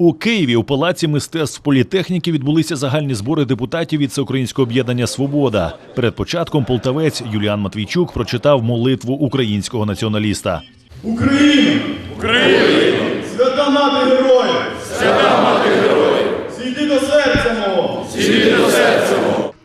У Києві у палаці мистецтв політехніки відбулися загальні збори депутатів від Всеукраїнського об'єднання Свобода. Перед початком полтавець Юліан Матвійчук прочитав молитву українського націоналіста. Україна! Україна! Свята мати героїв! Свята мати героїв! Зійди до серця мого!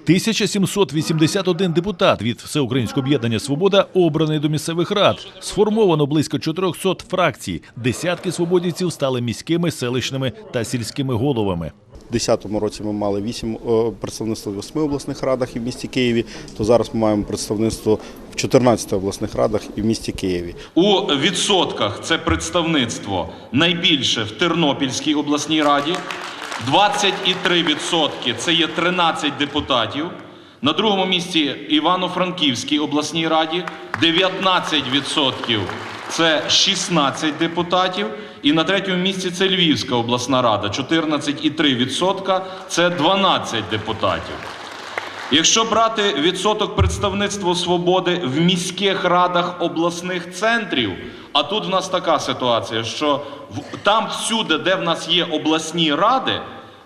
1781 депутат від Всеукраїнського об'єднання Свобода обраний до місцевих рад. Сформовано близько 400 фракцій. Десятки свободівців стали міськими, селищними та сільськими головами. У 2010 році ми мали 8 представництво в 8 обласних радах і в місті Києві, то зараз ми маємо представництво в 14 обласних радах і в місті Києві. У відсотках це представництво найбільше в Тернопільській обласній раді, 23% це є 13 депутатів. На другому місці Івано-Франківській обласній раді 19% це 16 депутатів. І на третьому місці це Львівська обласна рада 14,3% це 12 депутатів. Якщо брати відсоток представництва свободи в міських радах обласних центрів, а тут в нас така ситуація, що там всюди, де в нас є обласні ради,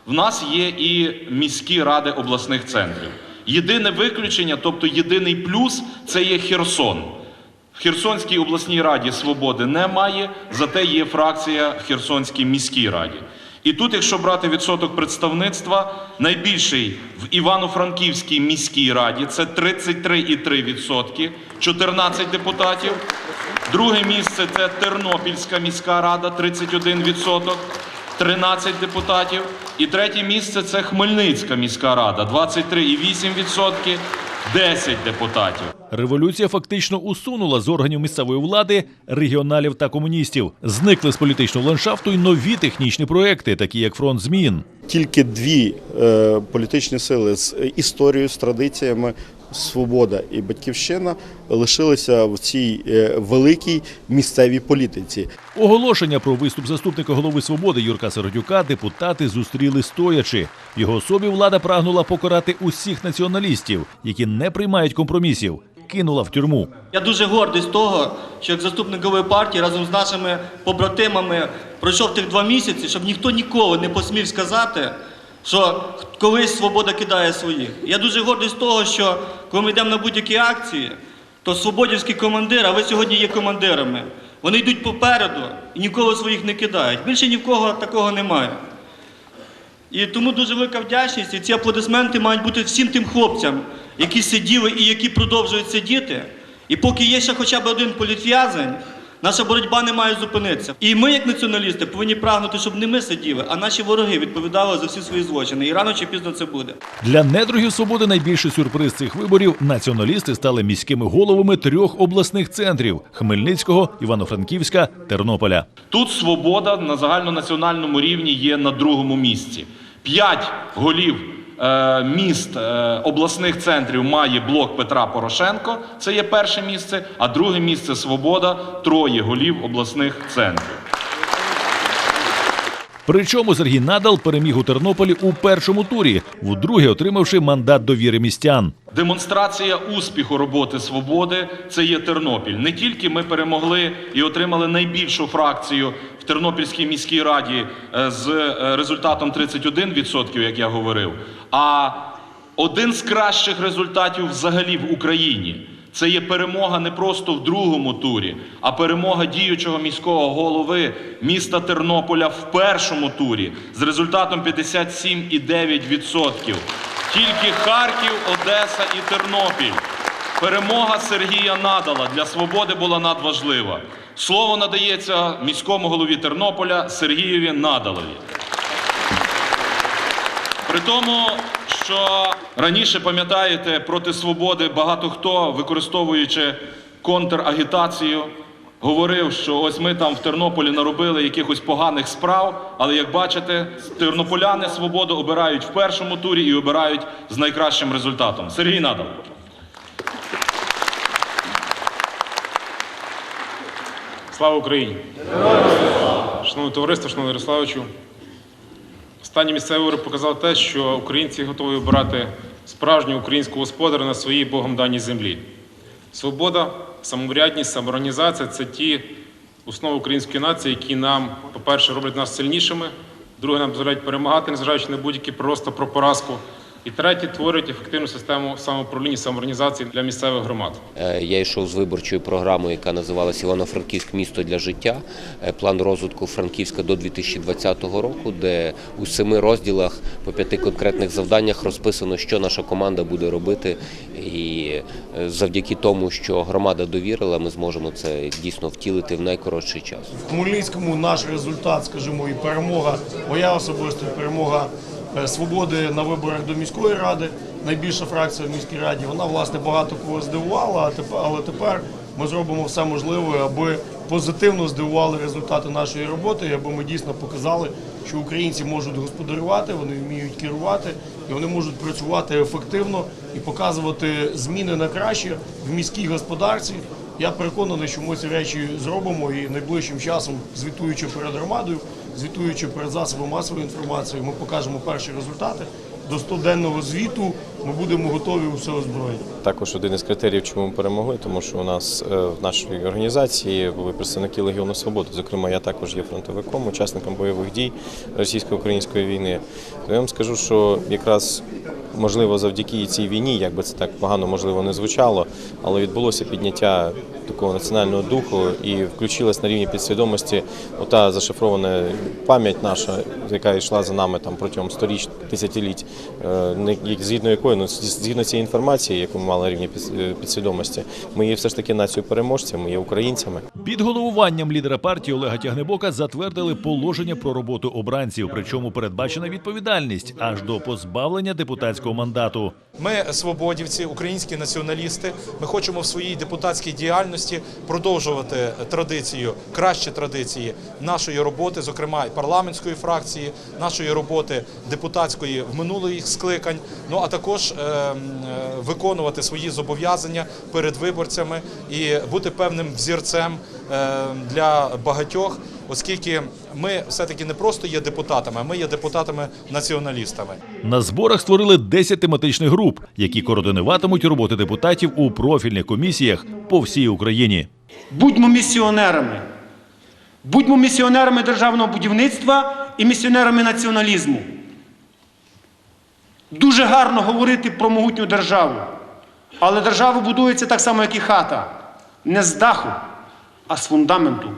в нас є і міські ради обласних центрів. Єдине виключення, тобто єдиний плюс, це є Херсон. В Херсонській обласній раді свободи немає, зате є фракція в Херсонській міській раді. І тут, якщо брати відсоток представництва, найбільший в Івано-Франківській міській раді це 33,3%, 14 депутатів. Друге місце це Тернопільська міська рада, 31%, 13 депутатів. І третє місце це Хмельницька міська рада, 23,8%, 10 депутатів. Революція фактично усунула з органів місцевої влади регіоналів та комуністів. Зникли з політичного ландшафту й нові технічні проекти, такі як фронт змін. Тільки дві е, політичні сили з історією, з традиціями Свобода і Батьківщина лишилися в цій е, великій місцевій політиці. Оголошення про виступ заступника голови свободи Юрка Сердюка депутати зустріли стоячи. В його особі влада прагнула покарати усіх націоналістів, які не приймають компромісів. Кинула в тюрму. Я дуже гордий з того, що як заступник голови партії разом з нашими побратимами пройшов тих два місяці, щоб ніхто ніколи не посмів сказати, що колись свобода кидає своїх. Я дуже гордий з того, що коли ми йдемо на будь-які акції, то свободівські командири, а ви сьогодні є командирами, вони йдуть попереду і ніколи своїх не кидають. Більше ні в кого такого немає. І тому дуже велика вдячність, і ці аплодисменти мають бути всім тим хлопцям, які сиділи і які продовжують сидіти. І поки є ще хоча б один політв'язень, наша боротьба не має зупинитися. І ми, як націоналісти, повинні прагнути, щоб не ми сиділи, а наші вороги відповідали за всі свої злочини. І рано чи пізно це буде. Для недругів свободи найбільший сюрприз цих виборів націоналісти стали міськими головами трьох обласних центрів: Хмельницького, Івано-Франківська, Тернополя. Тут свобода на загальнонаціональному рівні є на другому місці. П'ять голів міст е, обласних центрів має блок Петра Порошенко. Це є перше місце. А друге місце свобода троє голів обласних центрів. Причому Сергій Надал переміг у Тернополі у першому турі, вдруге отримавши мандат довіри містян. Демонстрація успіху роботи свободи це є Тернопіль. Не тільки ми перемогли і отримали найбільшу фракцію в Тернопільській міській раді е, з е, результатом 31%, як я говорив, а один з кращих результатів взагалі в Україні. Це є перемога не просто в другому турі, а перемога діючого міського голови міста Тернополя в першому турі з результатом 57,9%. Тільки Харків, Одеса і Тернопіль. Перемога Сергія Надала для свободи була надважлива. Слово надається міському голові Тернополя Сергієві Надалові. При тому, що раніше пам'ятаєте, проти свободи багато хто, використовуючи контрагітацію, говорив, що ось ми там в Тернополі наробили якихось поганих справ, але як бачите, тернополяни свободу обирають в першому турі і обирають з найкращим результатом. Сергій Надал. Слава Україні! Шановне товариство, шановний Ярославовичу. Останні місцеві вибори показали те, що українці готові обирати справжнього українського господаря на своїй Богом даній землі. Свобода, самоврядність, самоорганізація це ті основи української нації, які нам, по-перше, роблять нас сильнішими, Друге, нам дозволяють перемагати, незважаючи на будь-які просто про поразку. І третє, творюють ефективну систему самоуправління, самоорганізації для місцевих громад. Е, Я йшов з виборчою програмою, яка називалася Івано-Франківськ місто для життя. Е, План розвитку Франківська до 2020 року, де у семи розділах по п'яти конкретних завданнях розписано, що наша команда буде робити. І е, завдяки тому, що громада довірила, ми зможемо це дійсно втілити в найкоротший час. В Хмельницькому наш результат, скажімо, і перемога, моя особиста перемога свободи на виборах до міської ради. Найбільша фракція в міській раді. Вона власне багато кого здивувала, але тепер ми зробимо все можливе, аби позитивно здивували результати нашої роботи, і аби ми дійсно показали, що українці можуть господарювати, вони вміють керувати, і вони можуть працювати ефективно і показувати зміни на краще в міській господарці. Я переконаний, що ми ці речі зробимо і найближчим часом, звітуючи перед громадою, звітуючи перед засобами масової інформації, ми покажемо перші результати. До 100-денного звіту ми будемо готові усе озброєння. Також один із критеріїв, чому ми перемогли, тому що у нас е, в нашій організації були представники Легіону Свободи. Зокрема, я також є фронтовиком, учасником бойових дій російсько-української війни. То я вам скажу, що якраз можливо завдяки цій війні, як би це так погано можливо не звучало, але відбулося підняття такого національного духу і включилась на рівні підсвідомості ота зашифрована пам'ять наша, яка йшла за нами там протягом сторіч, тисячоліть, е, згідно якої ну, згідно цієї інформації, яку ми мали на рівні е, підсвідомості, ми є все ж таки нацією переможців, ми є українцями. Під головуванням лідера партії Олега Тягнебока затвердили положення про роботу обранців, причому передбачена відповідальність аж до позбавлення депутатського мандату. Ми свободівці, українські націоналісти. Ми хочемо в своїй депутатській діяльності продовжувати традицію, кращі традиції нашої роботи, зокрема і парламентської фракції, нашої роботи депутатської в минулих скликань. Ну а також е, е, виконувати свої зобов'язання перед виборцями і бути певним взірцем для багатьох, оскільки ми все-таки не просто є депутатами, а ми є депутатами-націоналістами. На зборах створили 10 тематичних груп, які координуватимуть роботи депутатів у профільних комісіях по всій Україні. Будьмо місіонерами. Будьмо місіонерами державного будівництва і місіонерами націоналізму. Дуже гарно говорити про могутню державу. Але держава будується так само, як і хата. Не з даху, а з фундаменту.